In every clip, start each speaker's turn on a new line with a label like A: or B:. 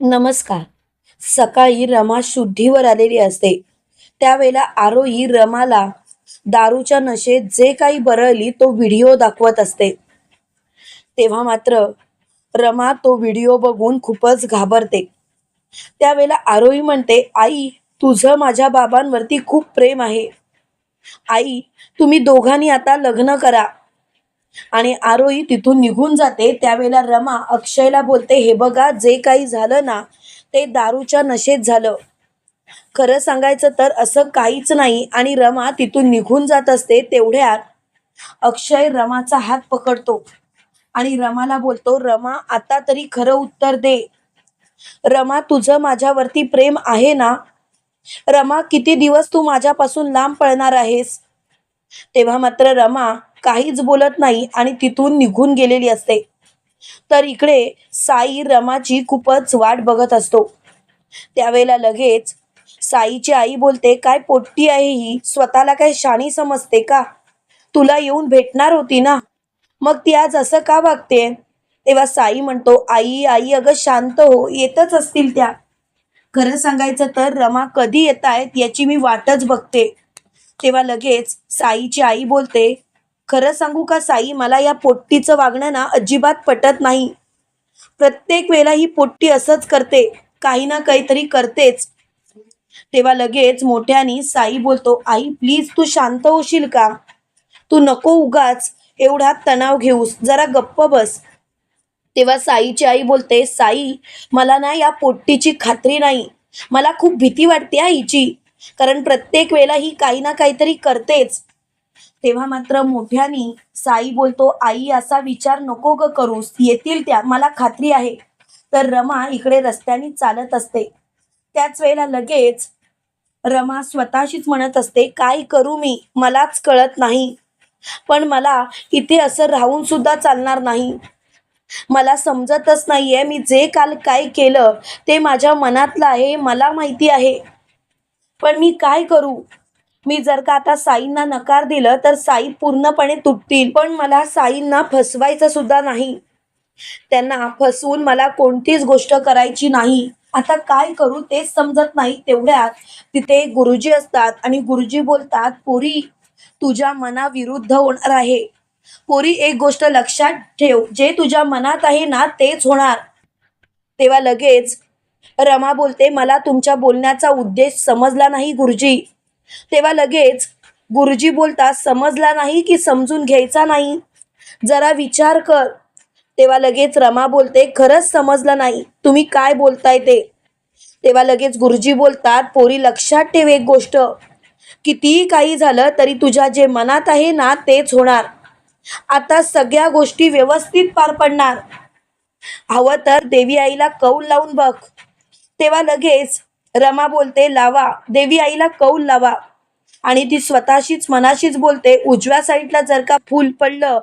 A: नमस्कार. सकाळी रमा शुद्धीवर आलेली असते. त्यावेळेला आरोही रमाला दारूच्या नशेत जे काही बरळली तो व्हिडिओ दाखवत असते. तेव्हा मात्र रमा तो व्हिडिओ बघून खूपच घाबरते. त्यावेळेला आरोही म्हणते आई तुझं माझ्या बाबांवरती खूप प्रेम आहे. आई तुम्ही दोघांनी आता लग्न करा. आणि आरोही तिथून निघून जाते. त्यावेळेला रमा अक्षयला बोलते हे बघा जे काही झालं ना ते दारूच्या नशेत झालं. खरं सांगायचं तर असं काहीच नाही. आणि रमा तिथून निघून जात असते तेवढ्यात अक्षय रमाचा हात पकडतो आणि रमाला बोलतो रमा आता तरी खरं उत्तर दे. रमा तुझं माझ्यावरती प्रेम आहे ना? रमा किती दिवस तू माझ्यापासून लांब पळणार आहेस? तेव्हा मात्र रमा काहीच बोलत नाही आणि तिथून निघून गेलेली असते. तर इकडे साई रमाची खूपच वाट बघत असतो. त्यावेळेला लगेच साईची आई बोलते काय पोट्टी आहे ही? स्वतःला काय शाणी समजते का? तुला येऊन भेटणार होती ना? मग ती आज असं का वागते? तेव्हा साई म्हणतो आई आई अगं शांत हो येतच असतील त्या. खरं सांगायचं तर रमा कधी येत आहेत याची मी वाटच बघते. तेव्हा लगेच साईची आई बोलते खरं सांगू का साई मला या पोट्टीचं वागणं ना अजिबात पटत नाही. प्रत्येक वेळेला ही पोट्टी असंच करते काही ना काहीतरी करतेच. तेव्हा लगेच मोठ्यानी साई बोलतो आई प्लीज तू शांत होशील का? तू नको उगाच एवढा तणाव घेऊस जरा गप्प बस. तेव्हा साईची आई बोलते साई मला ना या पोट्टीची खात्री नाही. मला खूप भीती वाटते आईची हिची कारण प्रत्येक वेळेला ही काही ना काहीतरी करतेच. तेव्हा मात्र मोठ्यानी साई बोलतो आई असा विचार नको ग करूस. येतील त्या. मला खात्री आहे. तर रमा इकडे रस्त्याने चालत असते. त्याच वेळेला लगेच रमा स्वतःशीच म्हणत असते काय करू मी? मलाच कळत नाही. पण मला इथे असं राहून सुद्धा चालणार नाही. मला समजतच नाहीये मी जे काल काय केलं ते माझ्या मनातलं आहे मला माहिती आहे. पण मी काय करू? मी जर का आता साईंना नकार दिलं तर साई पूर्णपणे तुटतील. पण मला साईंना फसवायचं सुद्धा नाही. त्यांना फसवून मला कोणतीच गोष्ट करायची नाही. आता काय करू तेच समजत नाही तेवढ्यात. तिथे गुरुजी असतात आणि गुरुजी बोलतात पोरी तुझ्या मनाविरुद्ध होणार आहे. पोरी एक गोष्ट लक्षात ठेव. जे तुझ्या मनात आहे ना तेच होणार. तेव्हा लगेच रमा बोलते मला तुमच्या बोलण्याचा उद्देश समजला नाही गुरुजी. तेव्हा लगेच गुरुजी बोलता समजला नाही की समजून घ्यायचा नाही? जरा विचार कर. तेव्हा लगेच रमा बोलते खरंच समजलं नाही. तुम्ही काय बोलताय ते? तेव्हा लगेच गुरुजी बोलतात पोरी लक्षात ठेव एक गोष्ट. कितीही काही झालं तरी तुझ्या जे मनात आहे ना तेच होणार. आता सगळ्या गोष्टी व्यवस्थित पार पडणार. हवं तर देवी आईला कौल लावून बघ. तेव्हा लगेच रमा बोलते लावा देवी आईला कौल लावा. आणि ती स्वतःशीच मनाशीच बोलते उजव्या साईडला जर का फूल पडलं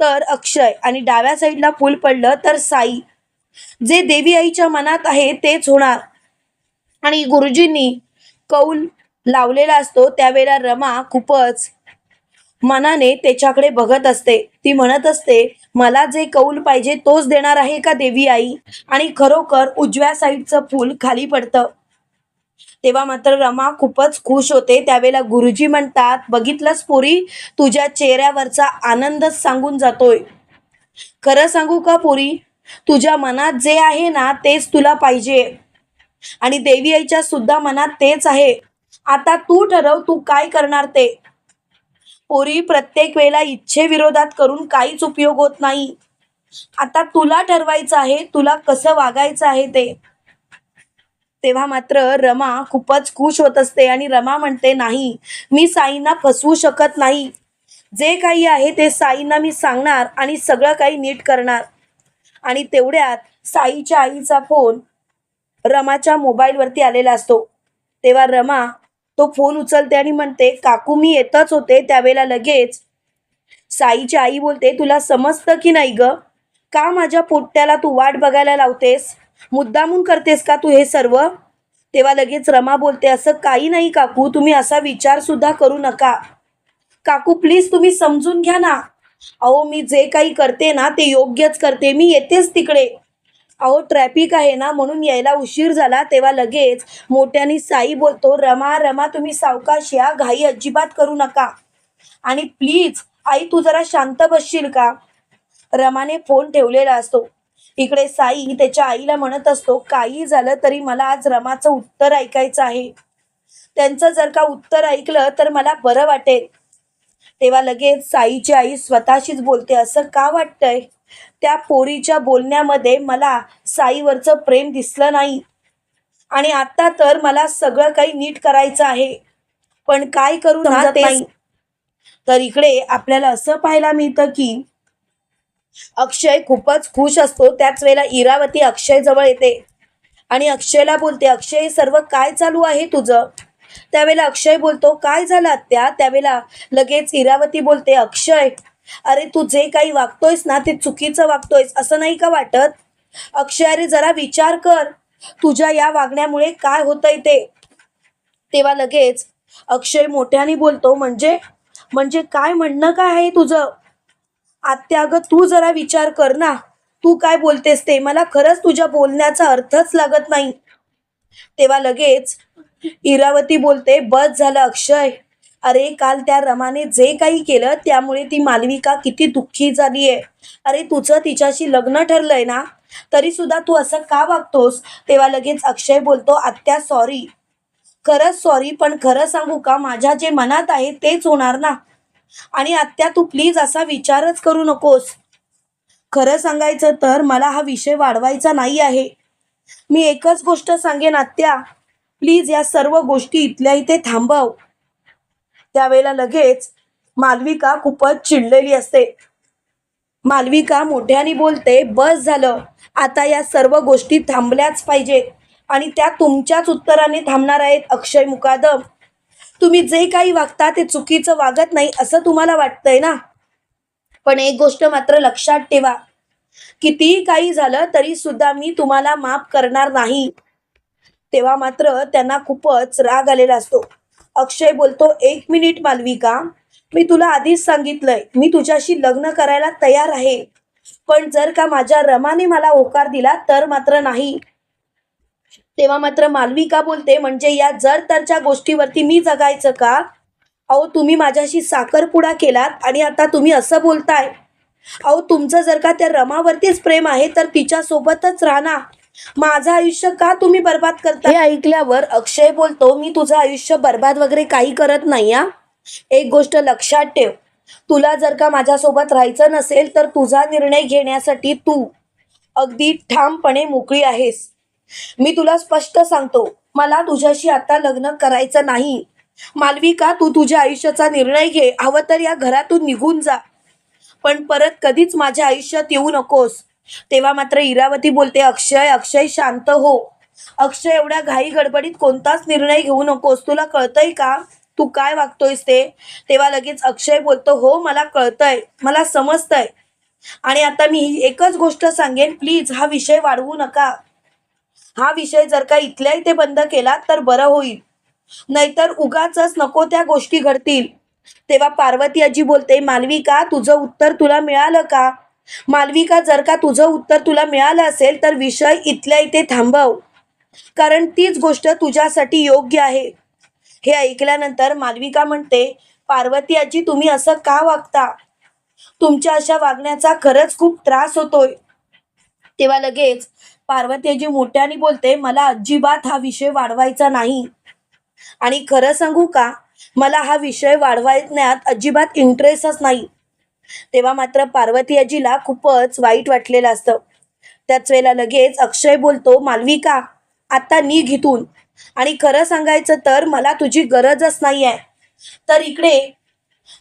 A: तर अक्षय आणि डाव्या साईडला फूल पडलं तर साई. जे देवी आईच्या मनात आहे तेच होणार. आणि गुरुजींनी कौल लावलेला असतो त्यावेळेला रमा खूपच मनाने त्याच्याकडे बघत असते. ती म्हणत असते मला जे कौल पाहिजे तोच देणार आहे का देवी आई? आणि खरोखर उजव्या साईडचं फूल खाली पडतं. तेव्हा मात्र रमा खूपच खुश होते. त्यावेळेला गुरुजी म्हणतात बघितलंस पोरी तुझ्या चेहऱ्यावरचा आनंदच सांगून जातोय. खरं सांगू का पोरी? तुझ्या मनात जे आहे ना तेच तुला पाहिजे. आणि देवी आईच्या सुद्धा मनात तेच आहे. आता तू ठरव तू काय करणार ते. पोरी प्रत्येक वेळेला इच्छेविरोधात करून काहीच उपयोग होत नाही. आता तुला ठरवायचं आहे तुला कसं वागायचं आहे ते. तेव्हा मात्र रमा खूपच खुश होत असते आणि रमा म्हणते नाही मी साईंना फसवू शकत नाही. जे काही आहे ते साईंना मी सांगणार आणि सगळं काही नीट करणार. आणि तेवढ्यात साईच्या आईचा फोन रमाच्या मोबाईलवरती आलेला असतो. तेव्हा रमा तो फोन उचलते आणि म्हणते काकू मी येतच होते त्यावेळेला लगेच. साईची आई बोलते तुला समजतं की नाही ग? का माझ्या पोट्याला तू वाट बघायला लावतेस? मुद्दामून करतेस का तू हे सर्व? तेव्हा लगेच रमा बोलते असं काही नाही काकू तुम्ही असा विचार सुद्धा करू नका. काकू प्लीज तुम्ही समजून घ्या ना. अहो मी जे काही करते ना ते योग्यच करते. मी येतेच तिकडे. अहो ट्रॅफिक आहे ना म्हणून यायला उशीर झाला. तेव्हा लगेच मोठ्याने साई बोलतो रमा रमा तुम्ही सावकाश या घाई अजिबात करू नका. आणि प्लीज आई तू जरा शांत बसशील का? रमाने फोन ठेवलेला असतो. इकडे साई त्याच्या आईला म्हणत असतो काही झालं तरी मला आज रमाचं उत्तर ऐकायचं आहे. त्यांचं जर का उत्तर ऐकलं तर मला बरं वाटेल. तेव्हा लगेच साईची आई स्वतःशीच बोलते असं का वाटतंय? त्या पोरीच्या बोलण्यामध्ये मला साईवरचं प्रेम दिसलं नाही. आणि आता तर मला सगळं काही नीट करायचं आहे. पण काय करू ना ते. तर इकडे आपल्याला असं पाहायला मिळतं की अक्षय खूपच खुश असतो. त्याच वेळेला इरावती अक्षय जवळ येते. आणि अक्षयला बोलते अक्षय सर्व काय चालू आहे तुझं? त्यावेळेला अक्षय बोलतो काय झालं आत्या? त्यावेळेला लगेच इरावती बोलते अक्षय अरे तू जे काही वागतोयस ना ते चुकीचं वागतोयस असं नाही का वाटत? अक्षय अरे जरा विचार कर तुझ्या या वागण्यामुळे काय होतंय ते? तेव्हा लगेच अक्षय मोठ्याने बोलतो म्हणजे म्हणजे काय म्हणणं काय आहे तुझं? आत्या अगं तू जरा विचार कर ना. तू काय बोलतेस ते? मला खरंच तुझ्या बोलण्याचा अर्थच लागत नाही. तेव्हा लगेच इरावती बोलते बस झालं अक्षय. अरे काल त्या रमाने जे काही केलं त्यामुळे ती मालविका किती दुःखी झाली आहे अरे तुझं तिच्याशी लग्न ठरलंय ना? तरी सुद्धा तू असं का वागतोस? तेव्हा लगेच अक्षय बोलतो आत्या सॉरी खरंच सॉरी पण खरं सांगू का? माझ्या जे मनात आहे तेच होणार ना. आणि आत्या तू प्लीज असा विचारच करू नकोस. खरं सांगायचं तर मला हा विषय वाढवायचा नाही आहे. मी एकच गोष्ट सांगेन आत्या. प्लीज या सर्व गोष्टी इथल्या इथे थांबव. त्यावेळेला लगेच मालविका खूपच चिडलेली असते. मालविका मोठ्याने बोलते बस झालं. आता या सर्व गोष्टी थांबल्याच पाहिजेत. आणि त्या तुमच्याच उत्तराने थांबणार आहेत अक्षय मुकादम. तुम्ही जे काही वागता ते चुकीचं वागत नाही असं तुम्हाला वाटतंय ना? पण एक गोष्ट मात्र लक्षात ठेवा कितीही काही झालं तरी सुद्धा मी तुम्हाला माफ करणार नाही. तेव्हा मात्र त्यांना खूपच राग आलेला असतो. अक्षय बोलतो एक मिनिट मालविका मी तुला आधीच सांगितलंय मी तुझ्याशी लग्न करायला तयार आहे. पण जर का माझ्या रमाने मला होकार दिला तर मात्र नाही. तेव्हा मात्र मालविका बोलते म्हणजे या जर तरच्या गोष्टीवरती मी जगायचं का? अहो तुम्ही माझ्याशी साखरपुडा केलात आणि आता तुम्ही असं बोलताय. अहो तुमचं जर का त्या रमावरतीच प्रेम आहे तर तिच्यासोबतच राहणार माझं आयुष्य का तुम्ही बर्बाद करता हे ऐकल्यावर अक्षय बोलतो मी तुझं आयुष्य बर्बाद वगैरे काही करत नाही हा. एक गोष्ट लक्षात ठेव. तुला जर का माझ्यासोबत राहायचं नसेल तर तुझा निर्णय घेण्यासाठी तू अगदी ठामपणे मोकळी आहेस. मी तुला स्पष्ट सांगतो मला तुझ्याशी आता लग्न करायचं नाही. मालविका तू तुझ्या आयुष्याचा निर्णय घे हवं तर या घरातून निघून जा. पण परत कधीच माझ्या आयुष्यात येऊ नकोस. तेव्हा मात्र इरावती बोलते अक्षय अक्षय शांत हो. अक्षय एवढ्या घाई गडबडीत कोणताच निर्णय घेऊ नकोस. तुला कळतंय का? तू काय वागतोयस ते? तेव्हा लगेच अक्षय बोलतो हो मला कळतंय मला समजतंय. आणि आता मी ही एकच गोष्ट सांगेन प्लीज हा विषय वाढवू नका. हा विषय जर का इथल्या इथे बंद केला तर बरं होईल. नाहीतर उगाच नको त्या गोष्टी घडतील. तेव्हा पार्वती आजी बोलते मालविका तुझं उत्तर तुला मिळालं का? मालविका जर का तुझं उत्तर तुला मिळालं असेल तर विषय इथल्या इथे थांबव. कारण तीच गोष्ट तुझ्यासाठी योग्य आहे. हे ऐकल्यानंतर मालविका म्हणते पार्वती आजी तुम्ही असं का वागता? तुमच्या अशा वागण्याचा खरंच खूप त्रास होतोय. तेव्हा लगेच पार्वतीजी मोठ्याने बोलते मला अजिबात हा विषय वाढवायचा नाही. आणि खरं सांगू का मला हा विषय वाढवायण्यात अजिबात इंटरेस्टच नाही. तेव्हा मात्र पार्वती आजीला खूपच वाईट वाटलेलं असतं. त्याच वेळेला लगेच अक्षय बोलतो मालविका आता निघ इथून. आणि खरं सांगायचं तर मला तुझी गरजच नाही आहे तर इकडे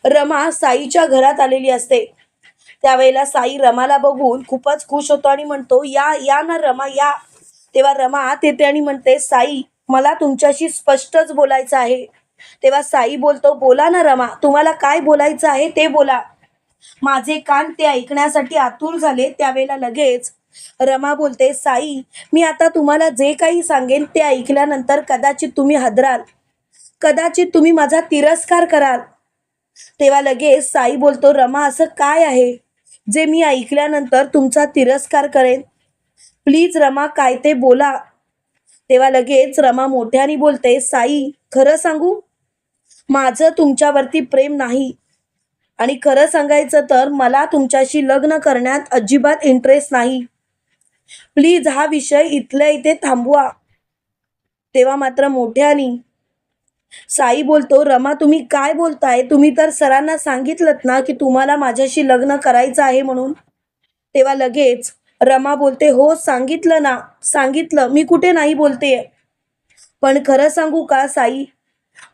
A: रमा साईच्या घरात आलेली असते. त्यावेळेला साई रमाला बघून खूपच खुश होतो आणि म्हणतो या या ना रमा या. तेव्हा रमा आत येते आणि म्हणते साई मला तुमच्याशी स्पष्टच बोलायचं आहे. तेव्हा साई बोलतो बोला ना रमा तुम्हाला काय बोलायचं आहे ते बोला. माझे कान ते ऐकण्यासाठी आतुर झाले त्यावेळेला लगेच रमा बोलते साई मी आता तुम्हाला जे काही सांगेन ते ऐकल्यानंतर कदाचित तुम्ही हदराल. कदाचित तुम्ही माझा तिरस्कार कराल. तेव्हा लगेच साई बोलतो रमा असं काय आहे? जे मी ऐकल्यानंतर तुमचा तिरस्कार करेन. प्लीज रमा काय ते बोला. तेव्हा लगेच रमा मोठ्याने बोलते साई खरं सांगू? माझं तुमच्यावरती प्रेम नाही. आणि खरं सांगायचं तर मला तुमच्याशी लग्न करण्यात अजिबात इंटरेस्ट नाही. प्लीज हा विषय इथल्या इथे थांबवा. तेव्हा मात्र मोठ्याने साई बोलतो रमा तुम्ही काय बोलताय? तुम्ही तर सरांना सांगितलं ना की तुम्हाला माझ्याशी लग्न करायचं आहे म्हणून. तेव्हा लगेच रमा बोलते हो सांगितलं ना सांगितलं. मी कुठे नाही बोलते. पण खरं सांगू का साई?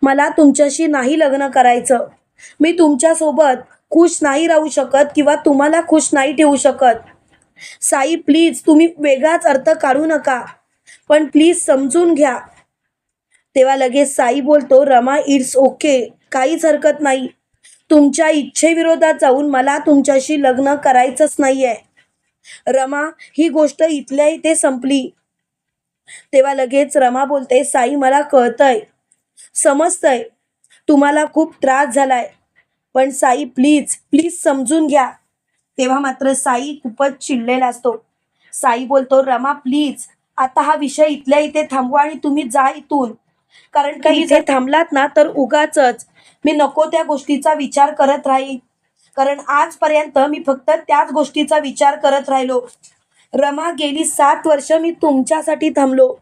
A: मला तुमच्याशी नाही लग्न करायचं. मी तुमच्यासोबत खुश नाही राहू शकत किंवा तुम्हाला खुश नाही ठेवू शकत. साई प्लीज तुम्ही वेगळाच अर्थ काढू नका. पण प्लीज समजून घ्या. तेव्हा लगेच साई बोलतो रमा इट्स ओके काहीच हरकत नाही. तुमच्या इच्छेविरोधात जाऊन मला तुमच्याशी लग्न करायचंच नाहीये. रमा ही गोष्ट इथल्या इथे संपली. तेव्हा लगेच रमा बोलते साई मला कळतंय. समजतंय. तुम्हाला खूप त्रास झालाय. पण साई प्लीज प्लीज समजून घ्या. तेव्हा मात्र साई खूपच चिडलेला असतो. साई बोलतो रमा प्लीज आता हा विषय इथल्या इथे थांबवा आणि तुम्ही जा इथून. कारण का इथे थांबलात ना तर उगाच मी नको त्या गोष्टीचा विचार करत राहील. कारण आजपर्यंत मी फक्त त्याच गोष्टीचा विचार करत राहिलो. रमा गेली सात वर्ष मी तुमच्यासाठी थांबलो.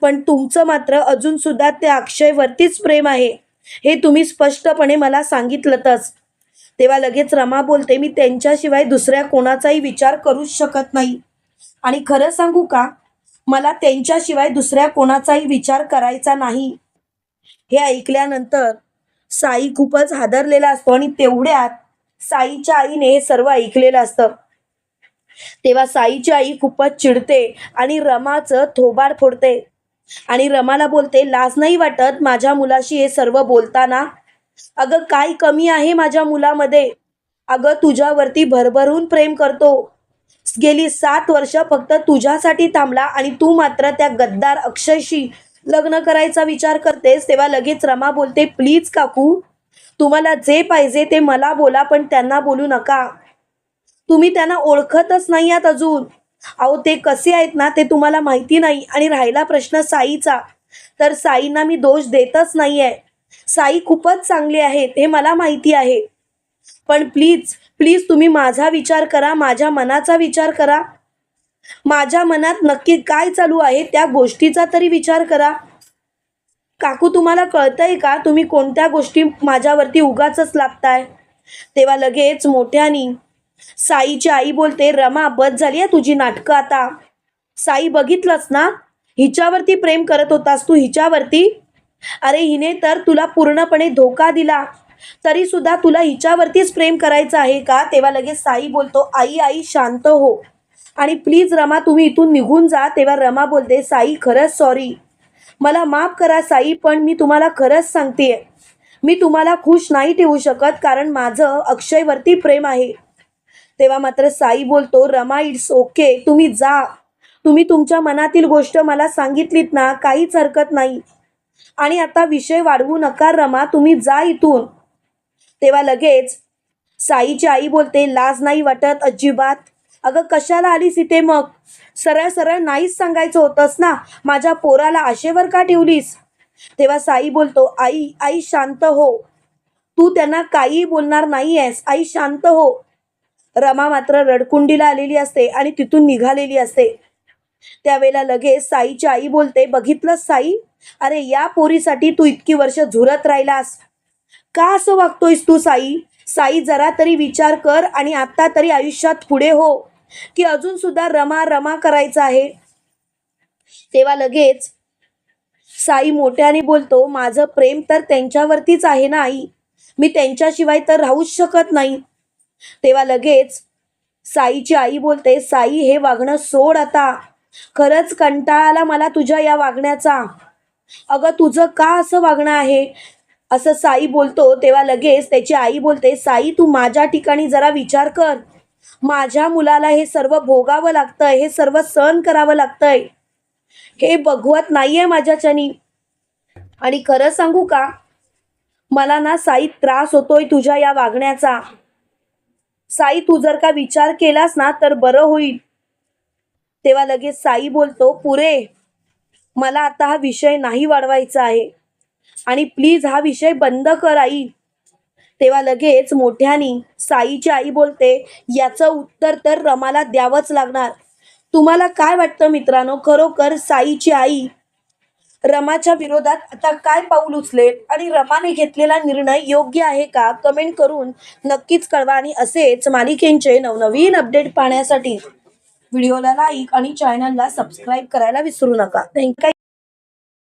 A: पण तुमचं मात्र अजून सुद्धा त्या अक्षयवरतीच प्रेम आहे. हे तुम्ही स्पष्टपणे मला सांगितलंतच. तेव्हा लगेच रमा बोलते मी त्यांच्याशिवाय दुसऱ्या कोणाचाही विचार करूच शकत नाही. आणि खरं सांगू का? मला त्यांच्याशिवाय दुसऱ्या कोणाचाही विचार करायचा नाही. हे ऐकल्यानंतर साई खूपच हादरलेला असतो आणि तेवढ्यात साईच्या आईने हे सर्व ऐकलेलं असतं. तेव्हा साईची आई खूपच चिडते आणि रमाचं थोबाड फोडते आणि रमाला बोलते लाज नाही वाटत माझ्या मुलाशी हे सर्व बोलताना? अगं काय कमी आहे माझ्या मुलामध्ये? अगं तुझ्यावरती भरभरून प्रेम करतो. गेली सात वर्ष फक्त तुझ्यासाठी थांबला आणि तू मात्र त्या गद्दार अक्षयशी लग्न करायचा विचार करतेस तेव्हा लगेच रमा बोलते प्लीज काकू तुम्हाला जे पाहिजे ते मला बोला पण त्यांना बोलू नका. तुम्ही त्यांना ओळखतच नाही आहात अजून. अहो ते कसे आहेत ना ते तुम्हाला माहिती नाही आणि राहिला प्रश्न साईचा. तर साईंना मी दोष देतच नाहीये. साई खूपच चांगली आहेत हे मला माहिती आहे. पण प्लीज प्लीज तुम्ही माझा विचार करा माझ्या मनाचा विचार करा. माझ्या मनात नक्की काय चालू आहे त्या गोष्टीचा तरी विचार करा. काकू तुम्हाला कळतंय का तुम्ही कोणत्या गोष्टी माझ्यावरती उगाच लागताय तेव्हा लगेच मोठ्यानी साईची आई बोलते रमा बद झाली आहे तुझी नाटकं आता. साई बघितलंस ना? हिच्यावरती प्रेम करत होतास तू हिच्यावरती? अरे हिने तर तुला पूर्णपणे धोका दिला. तरी सुद्धा तुला हिच्यावरतीच प्रेम करायचं आहे का? तेव्हा लगेच साई बोलतो आई आई शांत हो. आणि प्लीज रमा तुम्ही इथून निघून जा. तेव्हा रमा बोलते साई खरंच सॉरी मला माफ करा साई पण मी तुम्हाला खरंच सांगतेय. मी तुम्हाला खुश नाही ठेवू शकत कारण माझं अक्षयवरती प्रेम आहे. तेव्हा मात्र साई बोलतो रमा इट्स ओके तुम्ही जा. तुम्ही तुमच्या मनातील गोष्ट मला सांगितलीत ना काहीच हरकत नाही. आणि आता विषय वाढवू नका रमा. तुम्ही जा इथून. तेव्हा लगेच साईची आई बोलते लाज नाही वाटत अजिबात. अगं कशाला आलीस इथे मग? सरळ सरळ नाहीच सांगायचं होतंस ना? माझ्या पोराला आशेवर का ठेवलीस? तेव्हा साई बोलतो आई आई शांत हो. तू त्यांना काहीही बोलणार नाही आहेस आई शांत हो. रमा मात्र रडकुंडीला आलेली असते आणि तिथून निघालेली असते. त्यावेळेला लगेच साईची आई बोलते बघितलंस साई? अरे या पोरीसाठी तू इतकी वर्ष झुरत राहिलास. का असं वागतोयस तू साई? साई जरा तरी विचार कर आणि आत्ता तरी आयुष्यात पुढे हो. की अजून सुद्धा रमा रमा करायचं आहे. तेव्हा लगेच साई मोठ्याने बोलतो माझं प्रेम तर त्यांच्यावरतीच आहे ना आई? मी त्यांच्याशिवाय तर राहूच शकत नाही. तेव्हा लगेच साईची आई बोलते साई हे वागणं सोड आता. खरंच कंटाळा आला मला तुझ्या या वागण्याचा. अगं तुझं का असं वागणं आहे? असं साई बोलतो तेव्हा लगेच त्याची आई बोलते साई तू माझ्या ठिकाणी जरा विचार कर. माझ्या मुलाला हे सर्व भोगावं लागतंय हे सर्व सहन करावं लागतंय. हे बघवत नाहीये माझ्याच्यानी आणि खरं सांगू का? मला ना साई त्रास होतोय तुझ्या या वागण्याचा. साई तू जर का विचार केलास ना तर बरं होईल. तेव्हा लगेच साई बोलतो पुरे मला आता हा विषय नाही वाढवायचा आहे. आणि प्लीज हा विषय बंद कर आई. तेव्हा लगेच मोठ्यानी साईची आई बोलते याचं उत्तर तर रमाला द्यावंच लागणार. तुम्हाला काय वाटतं मित्रांनो? खरोखर साईची आई रमाच्या विरोधात आता काय पाऊल उचलेल आणि रमाने घेतलेला निर्णय योग्य आहे का? कमेंट करून नक्कीच कळवा आणि असेच मालिकेंचे नवनवीन अपडेट पाहण्यासाठी व्हिडिओला लाईक आणि चॅनलला सबस्क्राईब करायला विसरू नका. थँक्यू